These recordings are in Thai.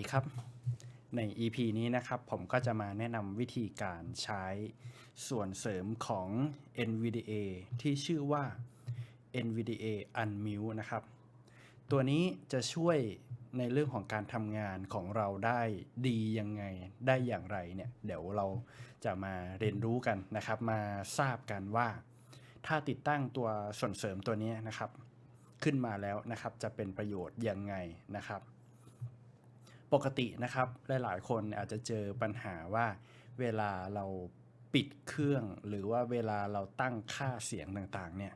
ดีครับ ใน EP นี้นะครับผมก็จะมาแนะนำวิธีการใช้ส่วนเสริมของ NVDA ที่ชื่อว่า NVDA Unmute นะครับ ตัวนี้จะช่วยในเรื่องของการทำงานของเราได้ดียังไงได้อย่างไรเนี่ยเดี๋ยวเราจะมาเรียนรู้กันนะครับ มาทราบกันว่า ถ้าติดตั้งตัวส่วนเสริมตัวนี้นะครับ ขึ้นมาแล้วนะครับจะเป็นประโยชน์ยังไงนะครับ ปกตินะครับ หลาย ๆ คนอาจจะเจอปัญหาว่าเวลาเราปิดเครื่องหรือว่าเวลาเราตั้งค่าเสียงต่างๆเนี่ย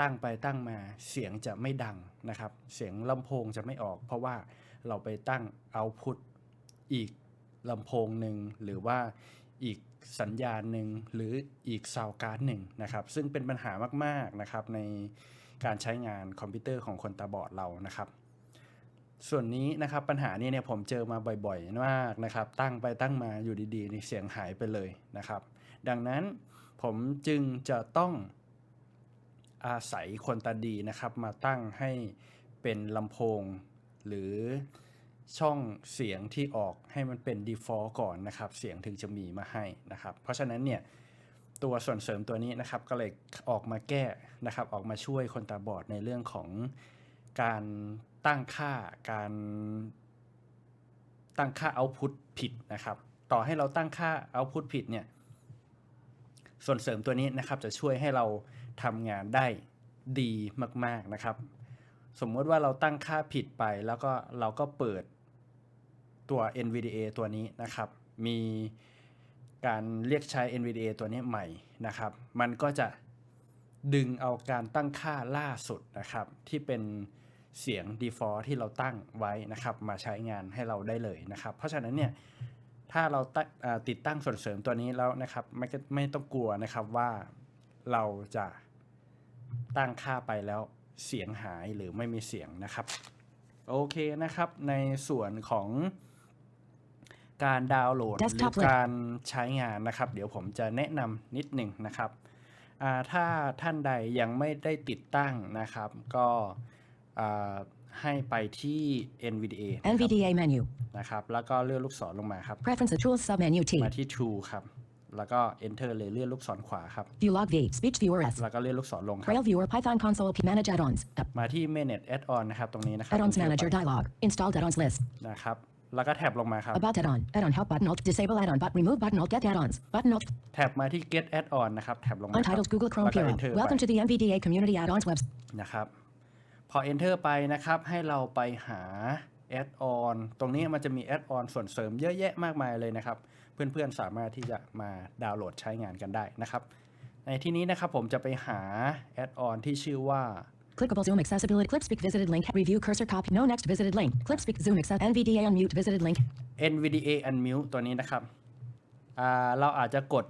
ตั้งไปตั้งมาเสียงจะไม่ดังนะครับ เสียงลำโพงจะไม่ออก เพราะว่าเราไปตั้งเอาพุตอีกลำโพงหนึ่งหรือว่าอีกสัญญาณหนึ่งหรืออีกซาวการ์ดหนึ่งนะครับ ซึ่งเป็นปัญหามากๆนะครับในการใช้งานคอมพิวเตอร์ของคนตาบอดเรานะครับ ส่วนนี้นะครับปัญหานี้เนี่ยผมเจอมาบ่อยๆมากนะครับ ตั้งไปตั้งมาอยู่ดีๆนี่เสียงหายไปเลยนะครับ ดังนั้นผมจึงจะต้องอาศัยคนตาดีนะครับ มาตั้งให้เป็นลำโพง หรือช่องเสียงที่ออกให้มันเป็น default ก่อนนะครับ เสียงถึงจะมีมาให้นะครับ เพราะฉะนั้นเนี่ยตัวส่วนเสริมตัวนี้นะครับก็เลยออกมาแก้นะครับ ออกมาช่วยคนตาบอดในเรื่องของการ ตั้งค่าการตั้งค่า output ผิดนะครับ ต่อให้เราตั้งค่า output ผิดเนี่ย ส่วนเสริมตัวนี้นะครับจะช่วยให้เราทำงานได้ดีมาก ๆนะครับ สมมติว่าเราตั้งค่าผิดไปแล้วก็เราก็เปิดตัว NVDA ตัวนี้นะครับ มีการเรียกใช้ NVDA ตัวนี้ใหม่นะครับ มันก็จะดึงเอาการตั้งค่าล่าสุดนะครับ ที่เป็น เสียง default ที่เราตั้งไว้นะครับ มาใช้งานให้เราได้เลยนะครับ เพราะฉะนั้นเนี่ยถ้าเราตั้งอ่าติดตั้งส่วนเสริมตัวนี้แล้วนะครับไม่ก็ไม่ต้องกลัวนะครับว่าเราจะตั้งค่าไปแล้วเสียงหายหรือไม่มีเสียงนะครับ โอเคนะครับในส่วนของการดาวน์โหลดหรือ Desktop link การใช้งานนะครับ เดี๋ยวผมจะแนะนำนิดหนึ่งนะครับอ่าถ้าท่านใดยังไม่ได้ติดตั้งนะครับ ก็อ่า ให้ไปที่ NVDA นะครับ NVDA menu. นะครับ แล้วก็เลื่อนลูกศรลงมาครับ Preferences tools submenu T. มาที่ Tool ครับ แล้วก็ Enter เลยเลื่อนลูกศรขวาครับ View log V. Speech viewer S. แล้วก็เลื่อนลูกศรลงครับ Braille viewer Python console P manage add-ons. Tab. มาที่ Manage Add-on นะครับตรงนี้นะครับ Add-ons ตรงที่ manager เรา dialog. Installed add-ons list. นะครับแล้วก็แท็บลงมาครับ About add-on. Add-on help button alt disable add-on but remove button alt get add-ons. Button alt แท็บมาที่ Get Add-on นะครับแท็บลงมาครับ untitled Google Chrome แล้วก็ Bureau. Enter ไป Welcome to the NVDA community add-ons webs. นะครับ พอ Enter ไปนะครับ ให้เราไปหา Add-on ตรงนี้มันจะมี Add-on ส่วนเสริมเยอะแยะมากมายเลยนะครับ เพื่อนๆสามารถที่จะมาดาวน์โหลดใช้งานกันได้นะครับ ในที่นี้นะครับผมจะไปหา Add-on ที่ชื่อว่า Clickable Zoom accessibility. Clipspeak visited link. Review cursor copy. No next visited link. Clipspeak Zoom access. NVDA unmute visited link. NVDA Unmute ตัวนี้นะครับอ่าเราอาจจะกด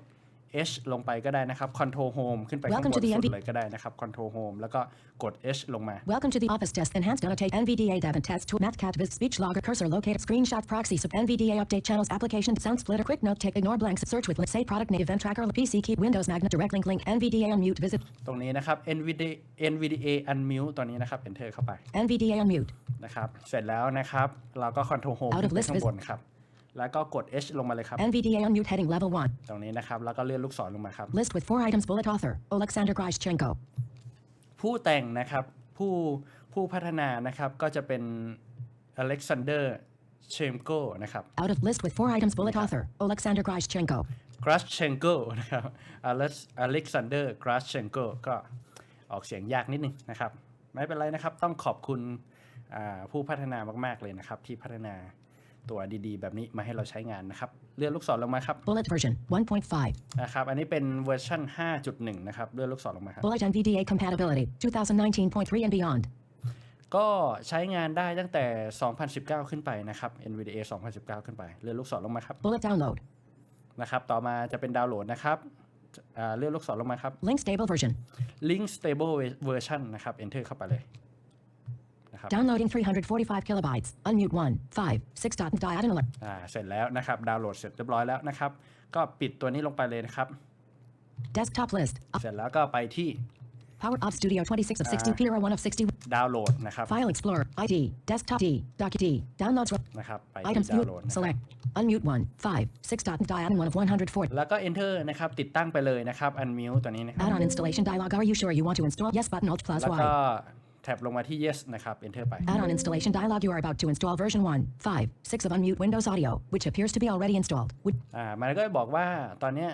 H ลงไปก็ได้นะครับ Control Home ขึ้นไปข้างบ Welcome น to the สุด NV เลยก็ได้นะครับ Control Home แล้วก็กด H ลงมา Welcome to the Office Desk Enhanced Annotate NVDA Dev and Test Tool Mathcat Viz Speech Logger Cursor Located Screenshot Proxy Sub NVDA Update Channels Application Sound Splitter Quick Note Take Ignore Blanks Search with Let's Say Product Native Event Tracker PC Key Windows Magnet Direct Link Link NVDA Unmute Visit ตรงนี้นะครับ NVDA NVDA Unmute ตัวนี้นะครับ Enter เข้าไป NVDA Unmute นะครับ เสร็จแล้วนะครับ เราก็ Control Home Out ขึ้ of นไป list ข้างบนครับ แล้วก็กด H ลงมาเลยครับ NVDA Unmute Heading Level 1ตรงนี้นะครับ แล้วก็เลื่อนลูกศรลงมาครับ List with four items Bullet Author Alexander Grishchenko ผู้แต่งนะครับ ผู้ผู้พัฒนานะครับก็จะเป็น Alexander Chemko นะครับ Out of list with four items Bullet Author Alexander Grishchenko g r a s c h e n k o นะครับ Alex- Alexander g r a s c h e n k o ก็ออกเสียงยากนิดนึงนะครับ ไม่เป็นไรนะครับ ต้องขอบคุณอ่าผู้พัฒนามาก ๆ เลยนะครับ ที่พัฒนา ตัวดีๆ แบบนี้มาให้เราใช้งานนะครับ เลื่อนลูกศรลงมาครับ Bullet version 1.5นะครับ อันนี้เป็นเวอร์ชัน5.1 นะครับ เลื่อนลูกศรลงมาครับ Bullet NVDA compatibility 2019.3 and beyond ก็ใช้งานได้ตั้งแต่ 2019 ขึ้นไปนะครับ NVDA 2019 ขึ้นไป เลื่อนลูกศรลงมาครับ Bullet download นะครับ ต่อมาจะเป็นดาวน์โหลดนะครับอ่าเลื่อนลูกศรลงมาครับ Link stable version Link Stable Version นะครับ Enter เข้าไปเลย นะครับ Downloading 345 kilobytes Unmute 1 5 6 dot diagonal อ่าเสร็จแล้วนะครับ ดาวน์โหลดเสร็จเรียบร้อยแล้วนะครับ ก็ปิดตัวนี้ลงไปเลยนะครับ Desktop list เสร็จแล้วก็ไปที่ Power Off Studio 26 of 60. Ah. Pira 1 of 60. ดาวน์โหลดนะครับ File Explorer. ID. Desktop D. Document D. Downloads. ro- นะครับไปที่ Items ดาว view. น์โหลดนะครับ Select. Unmute 1. 5. 6 dot dial 1 of 104. แล้วก็ enter นะครับ ติดตั้งไปเลยนะครับ unmute ตัวนี้นะครับ Add-on installation dialog. Are you sure you want to install? Yes button Alt plus แล้วก็ Y. แท็ บลงมาที่ yes นะครับ enter ไป Add-on installation dialog. You are about to install version 1. 5. 6 of Unmute Windows Audio, which appears to be already installed. Would อ่ามันก็บอกว่าตอนเนี้ย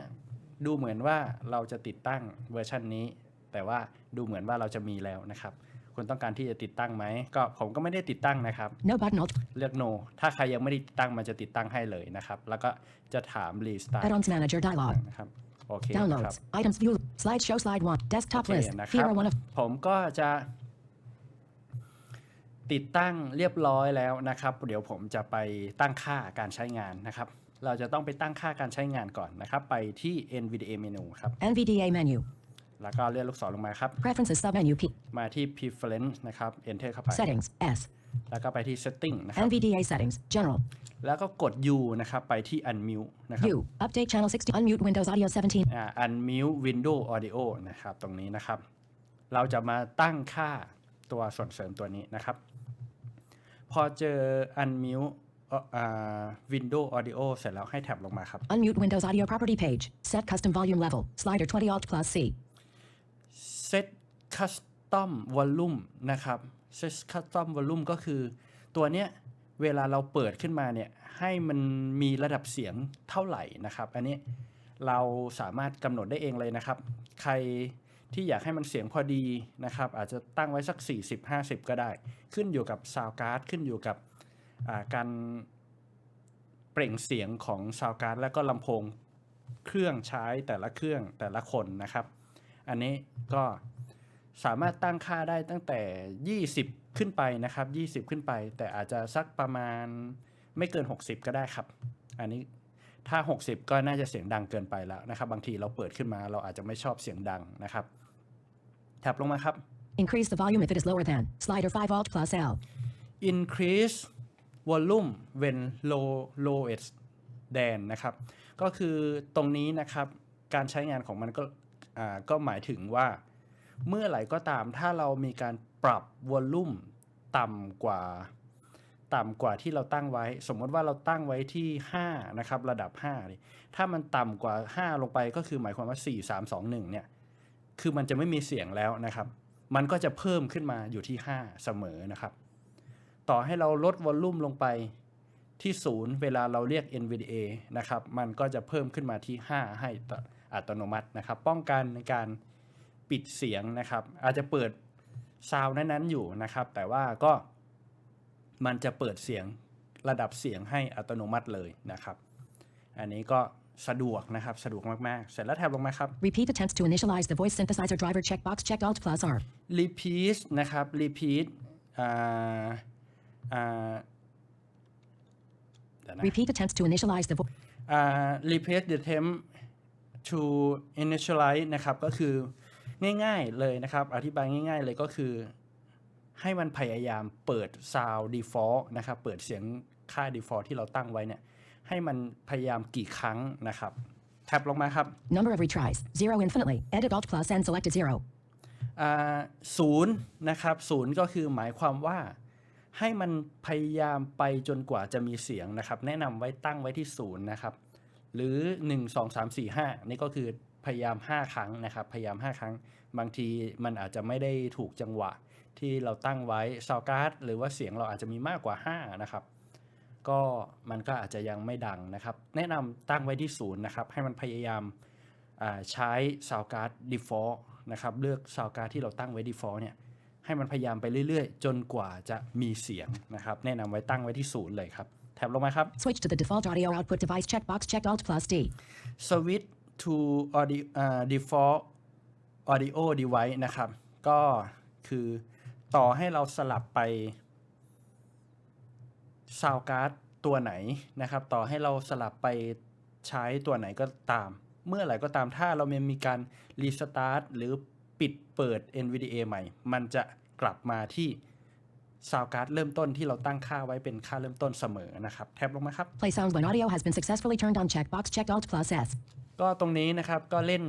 ดูเหมือนว่าเราจะติดตั้งเวอร์ชันนี้ แต่ว่าดูเหมือนว่าเราจะมีแล้วนะครับคุณต้องการที่จะติดตั้งไหม ก็ผมก็ไม่ได้ติดตั้งนะครับ no button Alt. เลือก no ถ้าใครยังไม่ได้ติดตั้งมันจะติดตั้งให้เลยนะครับ แล้วก็จะถาม restart Add-ons manager dialog. นะครับโอเคนะครับ Downloads. Items view. Slide show slide 1. Desktop โอเค list. นะครับ Pira 1 of ผมก็จะ ติดตั้งเรียบร้อยแล้วนะครับ เดี๋ยวผมจะไปตั้งค่าการใช้งานนะครับ เราจะต้องไปตั้งค่าการใช้งานก่อนนะครับ ไปที่ NVDA menu ครับ NVDA menu. แล้วก็เลื่อนลูกศรลงมาครับ Preferences submenu P. มาที่ preference นะครับ enter เข้าไป Settings. S. แล้วก็ไปที่ setting นะครับ NVDA settings. General. แล้วก็กด U นะครับ ไปที่ unmute นะครับ U. Update channel 60. Unmute Windows Audio 17. อ่า unmute window audio นะครับ ตรงนี้นะครับ เราจะมาตั้งค่าตัวส่วนเสริมตัวนี้นะครับ พอเจอ unmute เอ่ออ่า window audio เสร็จแล้วให้แท็บลงมาครับ Unmute Windows Audio property page. Set custom volume level. Slider 20 Alt plus C. set custom volume นะครับ set custom volume ก็คือตัวเนี้ยเวลาเราเปิดขึ้นมาเนี่ยให้มันมีระดับเสียงเท่าไหร่นะครับ อันนี้เราสามารถกำหนดได้เองเลยนะครับ ใคร ที่อยากให้มันเสียงพอดีนะครับ อาจจะตั้งไว้สัก 40-50 ก็ได้ ขึ้นอยู่กับซาวการ์ดขึ้นอยู่กับการเปล่งเสียงของซาวการ์ดและก็ลำโพงเครื่องใช้แต่ละเครื่องแต่ละคนนะครับ อันนี้ก็สามารถตั้งค่าได้ตั้งแต่ 20 ขึ้นไปนะครับ 20 ขึ้นไป แต่อาจจะสักประมาณไม่เกิน 60 ก็ได้ครับ อันนี้ถ้า 60 ก็น่าจะเสียงดังเกินไปแล้วนะครับ บางทีเราเปิดขึ้นมาเราอาจจะไม่ชอบเสียงดังนะครับ แท็บลงมาครับ Increase the volume if it is lower than. Slider 5 Alt plus L. increase volume when low lowest than นะครับ ก็คือตรงนี้นะครับการใช้งานของมันก็อ่าก็หมายถึงว่า เมื่อไหร่ก็ตามถ้าเรามีการปรับวอลลุ่มต่ำกว่าต่ำกว่าที่เราตั้งไว้ สมมติว่าเราตั้งไว้ที่ 5 นะครับ ระดับ5นี่ถ้ามันต่ำกว่า 5 ลงไปก็คือหมายความว่า 4 3 2 1 เนี่ย คือมันจะไม่มีเสียงแล้วนะครับ มันก็จะเพิ่มขึ้นมาอยู่ที่ 5 เสมอนะครับ ต่อให้เราลดวอลลุ่มลงไปที่ศูนย์เวลาเราเรียก NVDA นะครับ มันก็จะเพิ่มขึ้นมาที่ 5 ให้อัตโนมัตินะครับ ป้องกันในการปิดเสียงนะครับ อาจจะเปิดซาวน์นั้นๆอยู่นะครับ แต่ว่าก็มันจะเปิดเสียงระดับเสียงให้อัตโนมัติเลยนะครับ อันนี้ก็ สะดวกนะครับสะดวกมาก ๆ เสร็จแล้วแท็บลงมาครับ Repeat attempts to initialize the voice synthesizer driver checkbox checked Alt plus R. repeat นะครับ repeat อ่าอ่าเดี๋ยวนะ Repeat attempts to initialize the voice. อ่า replace the temp to initialize นะครับก็คือง่าย ๆ เลยนะครับ อธิบายง่าย ๆ เลยก็คือ ให้มันพยายามเปิด sound default นะครับ เปิดเสียงค่า default ที่เราตั้งไว้เนี่ย ให้มันพยายามกี่ครั้งนะครับแท็บลงมาครับ Number of retries. 0 infinitely. Edit Alt plus N selected 0. อ่าศูนย์นะครับศูนย์ก็คือหมายความว่าให้มันพยายามไปจนกว่าจะมีเสียงนะครับ แนะนำไว้ตั้งไว้ที่ศูนย์นะครับ หรือ 1 2 3 4 5 นี่ก็คือพยายาม 5 ครั้งนะครับ พยายาม 5 ครั้ง บางทีมันอาจจะไม่ได้ถูกจังหวะที่เราตั้งไว้ซาวการ์ดหรือว่าเสียงเราอาจจะมีมากกว่า 5 นะครับ ก็มันก็อาจจะยังไม่ดังนะครับ แนะนำตั้งไว้ที่ศูนย์นะครับ ให้มันพยายามอ่าใช้ sound card default นะครับ เลือก sound card ที่เราตั้งไว้ default เนี่ย ให้มันพยายามไปเรื่อยๆ จนกว่าจะมีเสียงนะครับ แนะนำไว้ตั้งไว้ที่ศูนย์เลยครับแท็บลงมาครับ Switch to the default audio output device checkbox checked Alt plus D. switch to audio อ่า default audio device นะครับ ก็คือต่อให้เราสลับไป sound card ตัวไหนนะครับ ต่อให้เราสลับไปใช้ตัวไหนก็ตาม เมื่อไหร่ก็ตามถ้าเรามีการ restart หรือปิดเปิด NVDA ใหม่ มันจะกลับมาที่ sound card เริ่มต้นที่เราตั้งค่าไว้เป็นค่าเริ่มต้นเสมอนะครับ แท็บลงมาครับ Play sound when audio has been successfully turned on checkbox checked Alt plus S. ก็ตรงนี้นะครับก็เล่น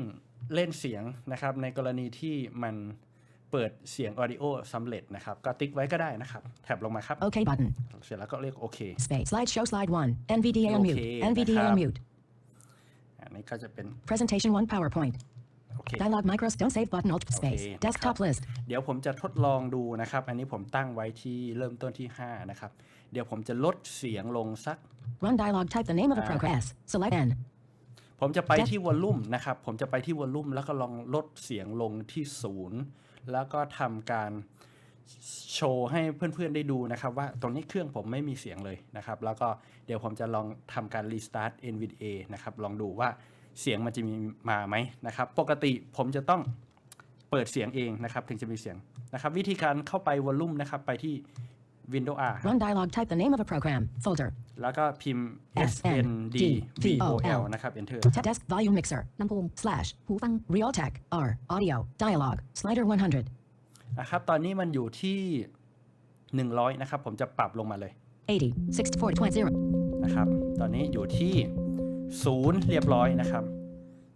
เล่นเสียงนะครับในกรณีที่มัน เปิดเสียง Audio สำเร็จนะครับ ก็ติ๊กไว้ก็ได้นะครับแท็บลงมาครับ OK button. เสร็จแล้วก็เรียกโอเค Space. Slideshow slide 1. NVDA unmute. Okay, NVDA นะครับ unmute. อันนี้ก็จะเป็น Presentation 1 PowerPoint. โอเค Dialog micros. Don't save button. Alt space. Okay, Desktop list. เดี๋ยวผมจะทดลองดูนะครับ อันนี้ผมตั้งไว้ที่เริ่มต้นที่ 5 นะครับ เดี๋ยวผมจะลดเสียงลงสัก Run dialog. Type the name of a Ah. program. S. Select N. ผมจะไป Yes. ที่วอลลุ่มนะครับ ผมจะไปที่วอลลุ่มแล้วก็ลองลดเสียงลงที่ศูนย์ แล้วก็ทำการโชว์ให้เพื่อนๆได้ดูนะครับ ว่าตรงนี้เครื่องผมไม่มีเสียงเลยนะครับ แล้วก็เดี๋ยวผมจะลองทำการรีสตาร์ท NVDA นะครับ ลองดูว่าเสียงมันจะมีมาไหมนะครับ ปกติผมจะต้องเปิดเสียงเองนะครับ ถึงจะมีเสียงนะครับ วิธีการเข้าไปวอลลุ่มนะครับ ไปที่ Windows R Run dialog. Type the name of a program. Folder. แล้วก็พิมพ์ S S N N D D V V O O L L นะครับ Enter T- Desk volume mixer. ลำโพง Slash. หูฟัง Realtek. R. Audio. Dialog. Slider 100. นะครับ ตอนนี้มันอยู่ที่ 100 นะครับ ผมจะปรับลงมาเลย 80. 6420. นะครับ ตอนนี้อยู่ที่0เรียบร้อยนะครับ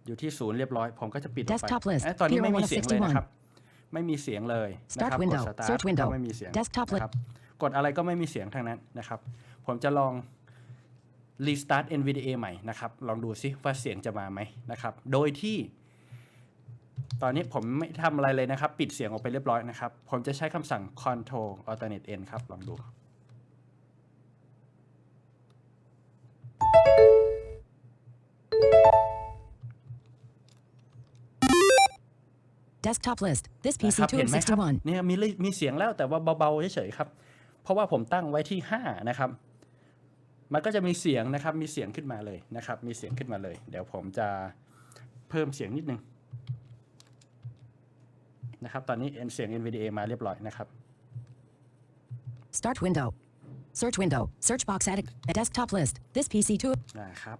อยู่ที่0เรียบร้อย ผมก็จะปิดออกไป Desktop list. เอ้ยตอนนี้ไม่มีเสียงเลย Peer นะครับ ไม่มีเสียงเลยนะ Start ครับ window กด Start Search window ก็ไม่มีเสียง Desktop list นะครับ กดอะไรก็ไม่มีเสียงทั้งนั้นนะครับ ผมจะลอง restart NVDA ใหม่นะครับ ลองดูซิว่าเสียงจะมาไหมนะครับ โดยที่ ตอนนี้ผมไม่ทำอะไรเลยนะครับ ปิดเสียงออกไปเรียบร้อยนะครับ ผมจะใช้คำสั่ง control alternate n ครับ ลองดู Desktop list. This นะ PC ครับเห็นไหมครับ 261. เนี่ยมีลิมีเสียงแล้วแต่ว่าเบาๆเฉยๆครับ เพราะว่าผมตั้งไว้ที่ 5 นะครับ มันก็จะมีเสียงนะครับ มีเสียงขึ้นมาเลยนะครับ มีเสียงขึ้นมาเลย เดี๋ยวผมจะเพิ่มเสียงนิดนึงนะครับ ตอนนี้เสียง NVDA มาเรียบร้อยนะครับ Start window. Search window. Search box edit. Desktop list. This PC 2. นะครับ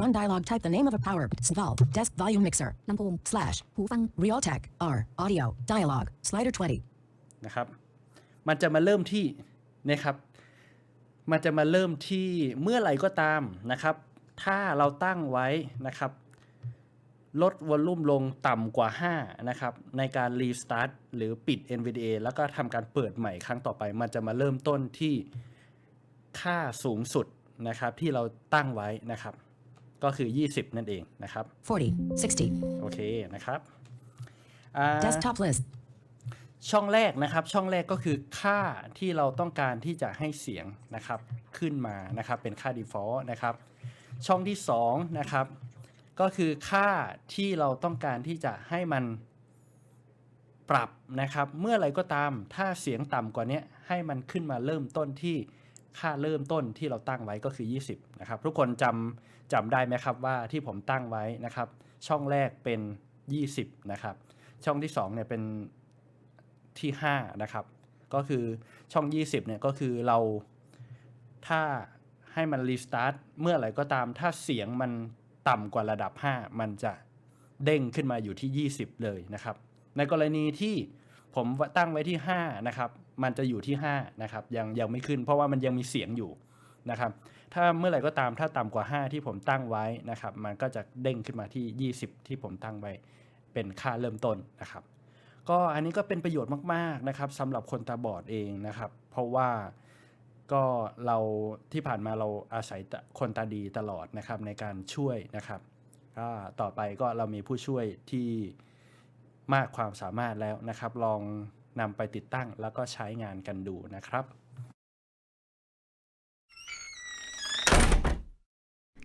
Run dialog. Type the name of a power. Valve. Desk volume mixer. ลำโพง Slash. หูฟัง Realtek. R. Audio. Dialog. Slider 20. นะครับ มันจะมาเริ่มที่ นะครับ มันจะมาเริ่มที่เมื่อไหร่ก็ตามนะครับ ถ้าเราตั้งไว้นะครับ ลดวอลลุ่มลงต่ำกว่า 5 นะครับ ในการรีสตาร์ทหรือปิด NVDA แล้วก็ทำการเปิดใหม่ครั้งต่อไป มันจะมาเริ่มต้นที่ค่าสูงสุดนะครับที่เราตั้งไว้นะครับ ก็คือ 20 นั่นเองนะครับ 40. 60. โอเคนะครับอ่า Desktop list. ช่องแรกนะครับ ช่องแรกก็คือค่าที่เราต้องการที่จะให้เสียงนะครับขึ้นมานะครับ เป็นค่า default นะครับ ช่องที่2นะครับก็คือค่าที่เราต้องการที่จะให้มันปรับนะครับ เมื่อไรก็ตามถ้าเสียงต่ำกว่านี้ให้มันขึ้นมาเริ่มต้นที่ค่าเริ่มต้นที่เราตั้งไว้ก็คือ 20 นะครับ ทุกคนจำจำได้ไหมครับว่าที่ผมตั้งไว้นะครับ ช่องแรกเป็น 20 นะครับ ช่องที่2เนี่ยเป็น ที่5นะครับก็คือช่อง 20เนี่ยก็คือเราถ้าให้มันรีสตาร์ทเมื่อไหร่ก็ตามถ้าเสียงมันต่ำกว่าระดับ 5 มันจะเด้งขึ้นมาอยู่ที่ 20 เลยนะครับ ในกรณีที่ผมตั้งไว้ที่ 5 นะครับ มันจะอยู่ที่ 5 นะครับ ยังยังไม่ขึ้น เพราะว่ามันยังมีเสียงอยู่นะครับ ถ้าเมื่อไหร่ก็ตามถ้าต่ำกว่า 5 ที่ผมตั้งไว้นะครับ มันก็จะเด้งขึ้นมาที่ 20 ที่ผมตั้งไว้เป็นค่าเริ่มต้นนะครับ ก็อันนี้ก็เป็นประโยชน์มากๆนะครับสำหรับคนตาบอดเองนะครับ เพราะว่าก็เราที่ผ่านมาเราอาศัยคนตาดีตลอดนะครับในการช่วยนะครับก็ต่อไปก็เรามีผู้ช่วยที่มากความสามารถแล้วนะครับ ลองนำไปติดตั้งแล้วก็ใช้งานกันดูนะครับ